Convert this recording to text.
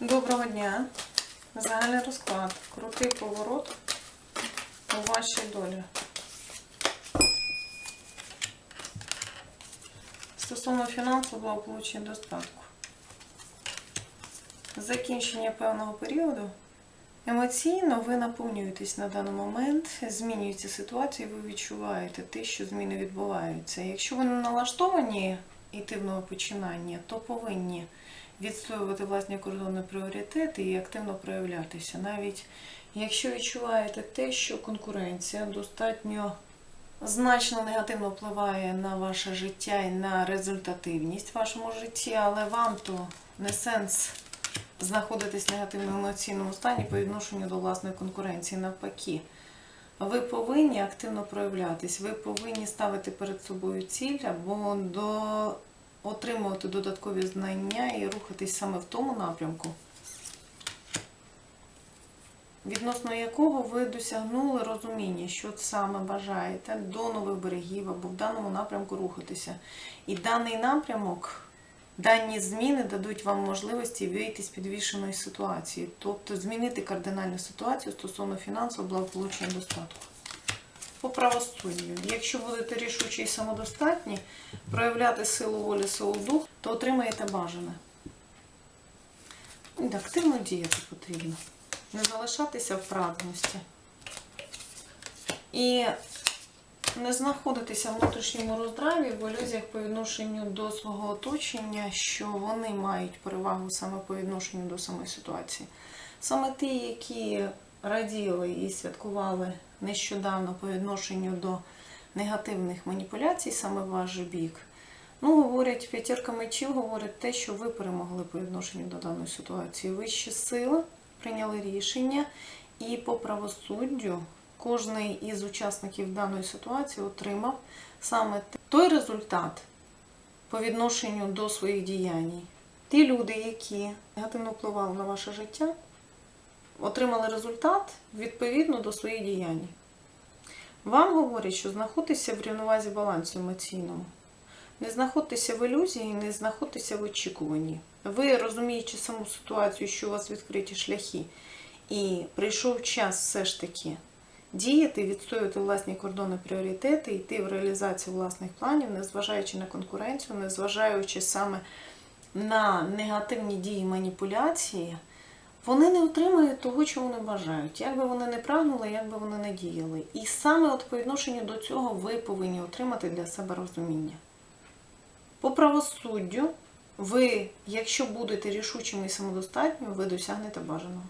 Доброго дня. Загальний розклад. Крутий поворот у вашій долі. Стосовно фінансового благополуччя достатку. Закінчення певного періоду. Емоційно ви наповнюєтесь на даний момент, змінюється ситуація, і ви відчуваєте те, що зміни відбуваються. Якщо ви не налаштовані йти в нове починання, то повинні відстоювати власні кордони пріоритети і активно проявлятися. Навіть якщо відчуваєте те, що конкуренція достатньо значно негативно впливає на ваше життя і на результативність в вашому житті, але вам то не сенс знаходитись в негативному емоційному стані по відношенню до власної конкуренції. Навпаки, ви повинні активно проявлятись, ви повинні ставити перед собою ціль або до отримувати додаткові знання і рухатись саме в тому напрямку, відносно якого ви досягнули розуміння, що саме бажаєте до нових берегів або в даному напрямку рухатися. І даний напрямок, дані зміни дадуть вам можливості вийти з підвішеної ситуації, тобто змінити кардинальну ситуацію стосовно фінансового благополуччя і достатку. По правосуддю. Якщо будете рішучі і самодостатні, проявляти силу волі, силу духу, то отримаєте бажане. Активно діяти потрібно. Не залишатися в прагності. І не знаходитися в внутрішньому роздраві, в ілюзіях по відношенню до свого оточення, що вони мають перевагу саме по відношенню до самої ситуації. Саме ті, які раділи і святкували нещодавно по відношенню до негативних маніпуляцій, саме в ваш бік. Ну, говорять, п'ятірка мечів говорить те, що ви перемогли по відношенню до даної ситуації. Вищі сили прийняли рішення, і по правосуддю кожний із учасників даної ситуації отримав саме той результат по відношенню до своїх діянь. Ті люди, які негативно впливали на ваше життя, отримали результат відповідно до своїх діянь. Вам говорять, що знаходитеся в рівновазі балансу емоційному. Не знаходьтеся в ілюзії, не знаходьтеся в очікуванні. Ви розуміючи саму ситуацію, що у вас відкриті шляхи, і прийшов час все ж таки діяти, відстоювати власні кордони пріоритети, йти в реалізацію власних планів, незважаючи на конкуренцію, незважаючи саме на негативні дії маніпуляції, вони не отримають того, чого вони бажають. Як би вони не прагнули, як би вони не діяли. І саме от по відношенню до цього ви повинні отримати для себе розуміння. По правосуддю, ви, якщо будете рішучими і самодостатніми, ви досягнете бажаного.